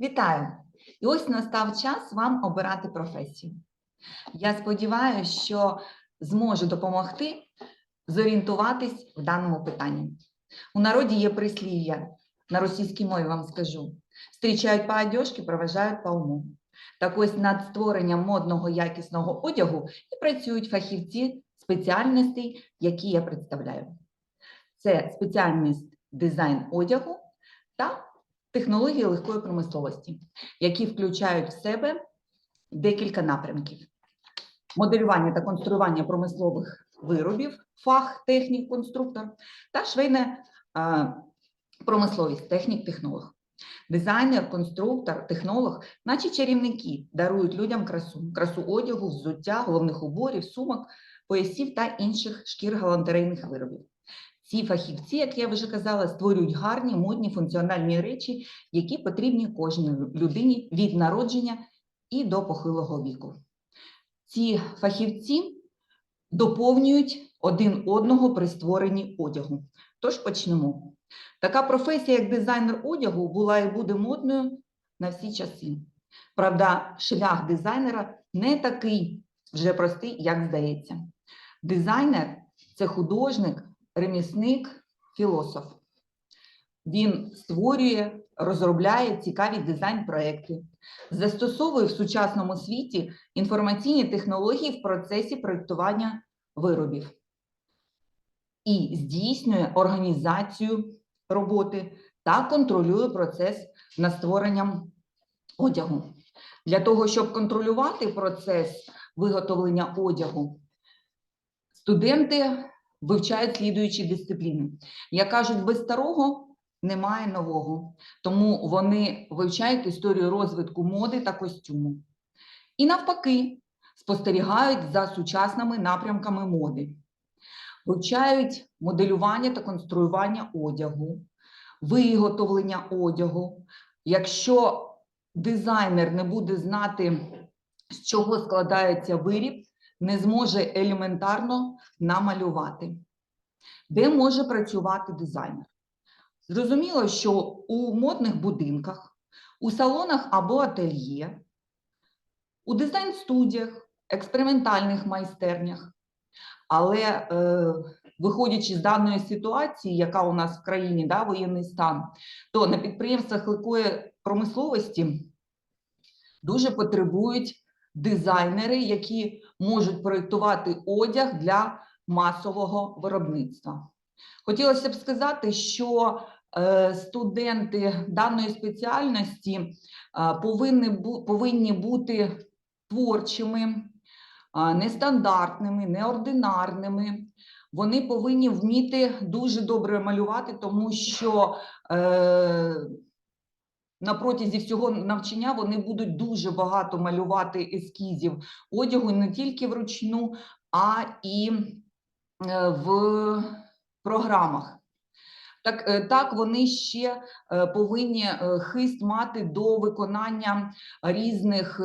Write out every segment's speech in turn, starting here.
Вітаю! І ось настав час вам обирати професію. Я сподіваюся, що зможу допомогти зорієнтуватись в даному питанні. У народі є прислів'я, на російській мові вам скажу: зустрічають по одежці, проважають по уму. Так ось над створенням модного якісного одягу і працюють фахівці спеціальностей, які я представляю. Це спеціальність дизайн одягу та технології легкої промисловості, які включають в себе декілька напрямків: моделювання та конструювання промислових виробів, фах, технік, конструктор та швейна а, промисловість, технік, технолог. Дизайнер, конструктор, технолог, наче чарівники, дарують людям красу, красу одягу, взуття, головних уборів, сумок, поясів та інших шкір галантерейних виробів. Ці фахівці, як я вже казала, створюють гарні, модні, функціональні речі, які потрібні кожній людині від народження і до похилого віку. Ці фахівці доповнюють один одного при створенні одягу. Тож почнемо. Така професія, як дизайнер одягу, була і буде модною на всі часи. Правда, шлях дизайнера не такий вже простий, як здається. Дизайнер це художник, ремісник, філософ. Він створює, розробляє цікаві дизайн-проекти, застосовує в сучасному світі інформаційні технології в процесі проєктування виробів і здійснює організацію роботи та контролює процес над створенням одягу. Для того, щоб контролювати процес виготовлення одягу, студенти вивчають слідуючі дисципліни. Як кажуть, без старого немає нового, тому вони вивчають історію розвитку моди та костюму. І навпаки, спостерігають за сучасними напрямками моди, вивчають моделювання та конструювання одягу, виготовлення одягу. Якщо дизайнер не буде знати, з чого складається виріб, не зможе елементарно намалювати. Де може працювати дизайнер? Зрозуміло, що у модних будинках, у салонах або ательє, у дизайн-студіях, експериментальних майстернях. Але е, виходячи з даної ситуації, яка у нас в країні, да, воєнний стан, то на підприємствах легкої промисловості дуже потребують дизайнери, які можуть проєктувати одяг для масового виробництва. Хотілося б сказати, що е, студенти даної спеціальності е, повинні, повинні бути творчими, нестандартними, неординарними. Вони повинні вміти дуже добре малювати, тому що е, на протязі всього навчання вони будуть дуже багато малювати ескізів одягу не тільки вручну, а і е, в програмах. Так, е, так вони ще е, повинні хист мати до виконання різних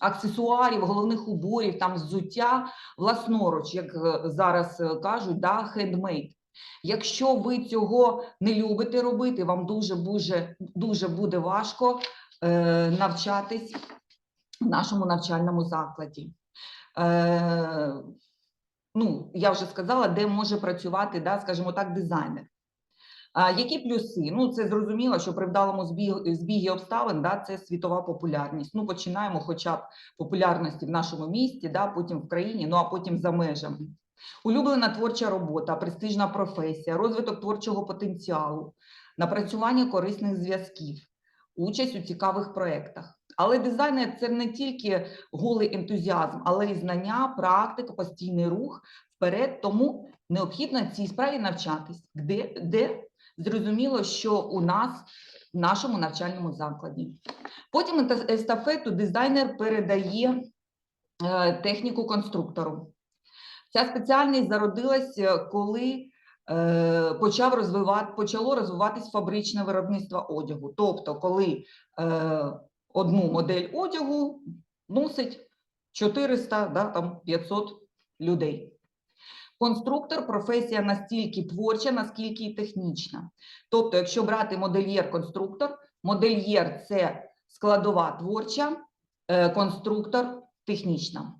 аксесуарів, головних уборів, там взуття власноруч, як зараз кажуть, да, хендмейд. Якщо ви цього не любите робити, вам дуже дуже, дуже буде важко е, навчатись в нашому навчальному закладі. Е, ну, я вже сказала, де може працювати, да, скажімо так, дизайнер. А, які плюси? Ну, це зрозуміло, що при вдалому збіг, збігі обставин да, це світова популярність. Ну, починаємо хоча б популярності в нашому місті, да, потім в країні, ну а потім за межами. Улюблена творча робота, престижна професія, розвиток творчого потенціалу, напрацювання корисних зв'язків, участь у цікавих проєктах. Але дизайнер це не тільки голий ентузіазм, але й знання, практика, постійний рух вперед. Тому необхідно цій справі навчатись, де, де зрозуміло, що у нас в нашому навчальному закладі. Потім естафету дизайнер передає е, техніку конструктору. Ця спеціальність зародилась, е, коли е, почав розвивати, почало розвиватись фабричне виробництво одягу. Тобто, коли е, одну модель одягу носить 400, да, там 500 людей. Конструктор професія настільки творча, наскільки і технічна. Тобто, якщо брати модельєр-конструктор, Модельєр це складова творча, е, конструктор технічна.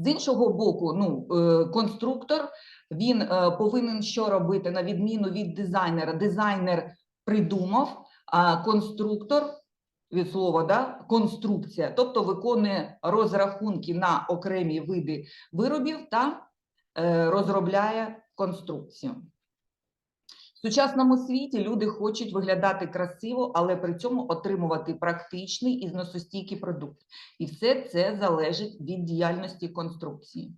З іншого боку, ну, е, конструктор він е, повинен що робити на відміну від дизайнера. Дизайнер придумав, а конструктор від слова да, конструкція, тобто виконує розрахунки на окремі види виробів та е, розробляє конструкцію. В сучасному світі люди хочуть виглядати красиво, але при цьому отримувати практичний і зносостійкий продукт. І все це залежить від діяльності конструкції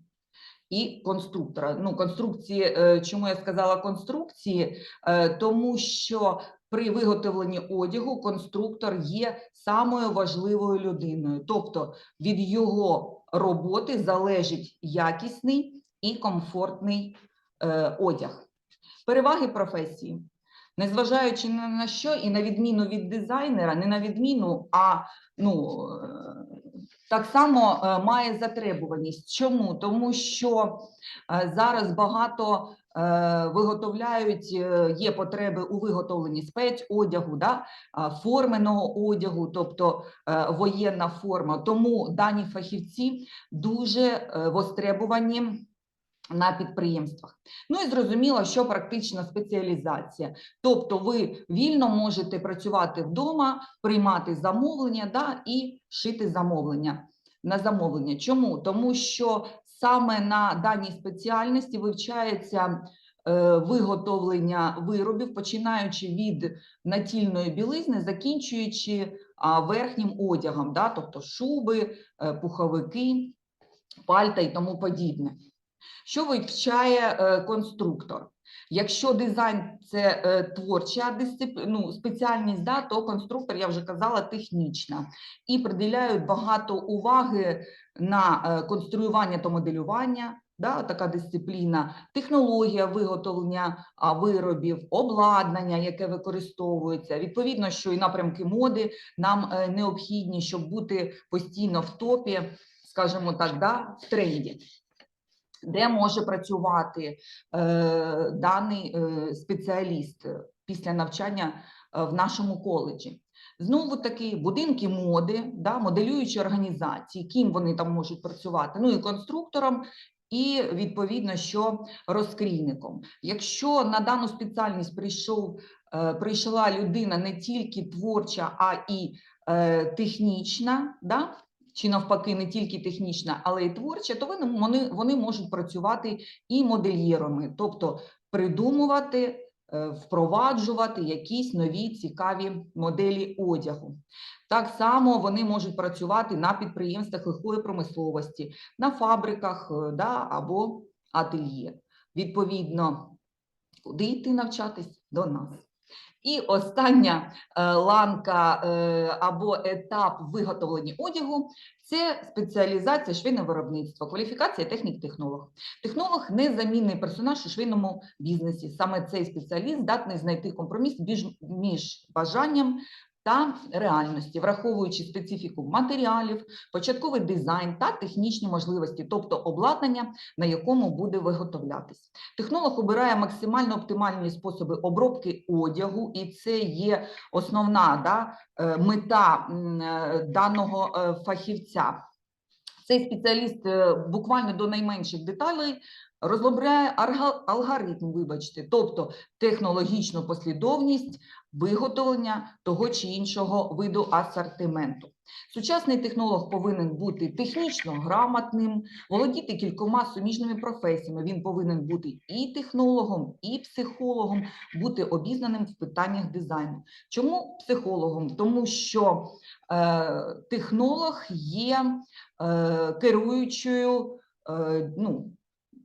і конструктора. Ну, конструкції, е, чому я сказала конструкції? Е, Тому що при виготовленні одягу конструктор є самою важливою людиною, тобто від його роботи залежить якісний і комфортний е, одяг. Переваги професії. Незважаючи на що, і на відміну від дизайнера, не на відміну, а ну, е, так само е, має затребуваність. Чому? Тому що е, зараз багато виготовляють, є потреби у виготовленні спецодягу, да? форменого одягу, тобто воєнна форма. Тому дані фахівці дуже востребувані на підприємствах. Ну і зрозуміло, що практична спеціалізація. Тобто ви вільно можете працювати вдома, приймати замовлення да, і шити замовлення на замовлення. Чому? Тому що саме на даній спеціальності вивчається е, виготовлення виробів, починаючи від натільної білизни, закінчуючи верхнім одягом, да, тобто шуби, е, пуховики, пальта і тому подібне. Що вивчає е, конструктор? Якщо дизайн це е, творча дисцип... ну, спеціальність, да, то конструктор, я вже казала, технічна. І приділяють багато уваги на е, конструювання та моделювання, да, така дисципліна, технологія виготовлення виробів, обладнання, яке використовується. Відповідно, що і напрямки моди нам необхідні, щоб бути постійно в топі, скажімо так, да, в тренді де може працювати е, даний е, спеціаліст після навчання е, в нашому коледжі. Знову таки, будинки моди, да, моделюючі організації, ким вони там можуть працювати, ну і конструктором, і відповідно, що розкрійником. Якщо на дану спеціальність прийшов, е, прийшла людина не тільки творча, а і е, технічна, да, чи навпаки не тільки технічна, але й творча, то вони, вони, можуть працювати і модельєрами, тобто придумувати, е, впроваджувати якісь нові цікаві моделі одягу. Так само вони можуть працювати на підприємствах легкої промисловості, на фабриках е, да, або ательє. Відповідно, куди йти навчатись до нас. І остання е, ланка е, або етап виготовлення одягу це спеціалізація швейне виробництво, кваліфікація технік-технолог. Технолог незамінний персонаж у швейному бізнесі. Саме цей спеціаліст здатний знайти компроміс між, між бажанням та реальності, враховуючи специфіку матеріалів, початковий дизайн та технічні можливості, тобто обладнання, на якому буде виготовлятись. Технолог обирає максимально оптимальні способи обробки одягу, і це є основна да, е, мета е, даного е, фахівця. Цей спеціаліст буквально до найменших деталей розробляє алгоритм, вибачте, тобто технологічну послідовність виготовлення того чи іншого виду асортименту. Сучасний технолог повинен бути технічно грамотним, володіти кількома суміжними професіями. Він повинен бути і технологом, і психологом, бути обізнаним в питаннях дизайну. Чому психологом? Тому що е, технолог є е, керуючою, е, ну,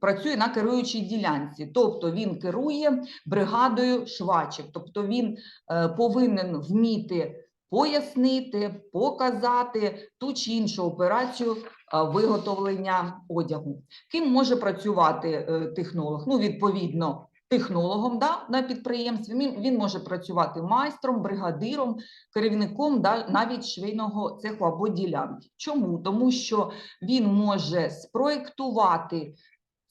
працює на керуючій ділянці, тобто він керує бригадою швачок, тобто він е, повинен вміти пояснити, показати ту чи іншу операцію е, виготовлення одягу. Ким може працювати е, технолог? Ну, відповідно, технологом да, на підприємстві. Він, він може працювати майстром, бригадиром, керівником да, навіть швейного цеху або ділянки. Чому? Тому що він може спроєктувати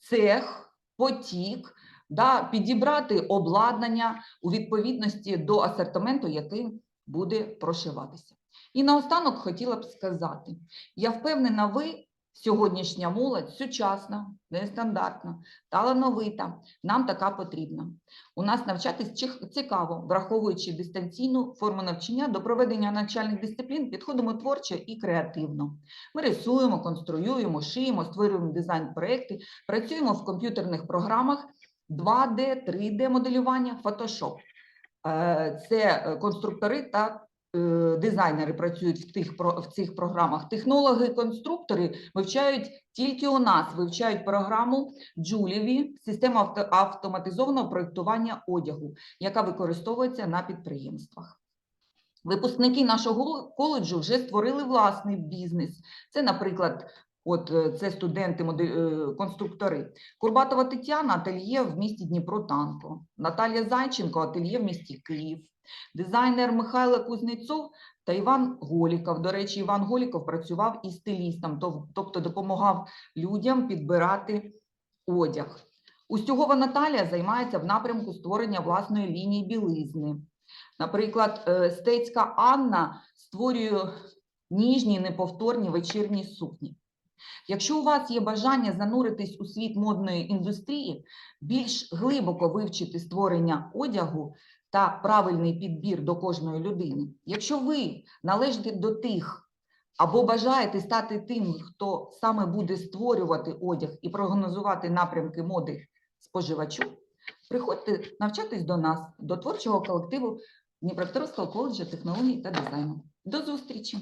цех, потік, да, підібрати обладнання у відповідності до асортименту, який буде прошиватися. І наостанок хотіла б сказати: я впевнена, ви сьогоднішня молодь сучасна, нестандартна, талановита. Нам така потрібна. У нас навчатись цікаво, враховуючи дистанційну форму навчання до проведення навчальних дисциплін, підходимо творчо і креативно. Ми рисуємо, конструюємо, шиємо, створюємо дизайн-проекти, працюємо в комп'ютерних програмах 2D, 3D моделювання, Photoshop. Е, Це е, конструктори та дизайнери працюють в тих в цих програмах. Технологи, конструктори вивчають тільки у нас, вивчають програму Джуліві, систему авто- автоматизованого проєктування одягу, яка використовується на підприємствах. Випускники нашого коледжу вже створили власний бізнес. Це, наприклад, от е, це студенти, е, конструктори. Курбатова Тетяна ательє в місті Дніпро-Танко, Наталія Зайченко ательє в місті Київ, дизайнер Михайло Кузнецов та Іван Голіков. До речі, Іван Голіков працював і стилістом, тобто допомагав людям підбирати одяг. Устюгова Наталія займається в напрямку створення власної лінії білизни. Наприклад, е, Стецька Анна створює ніжні неповторні вечірні сукні. Якщо у вас є бажання зануритись у світ модної індустрії, більш глибоко вивчити створення одягу та правильний підбір до кожної людини, якщо ви належите до тих або бажаєте стати тим, хто саме буде створювати одяг і прогнозувати напрямки моди споживачу, приходьте навчатись до нас, до творчого колективу Дніпропетровського коледжу технологій та дизайну. До зустрічі!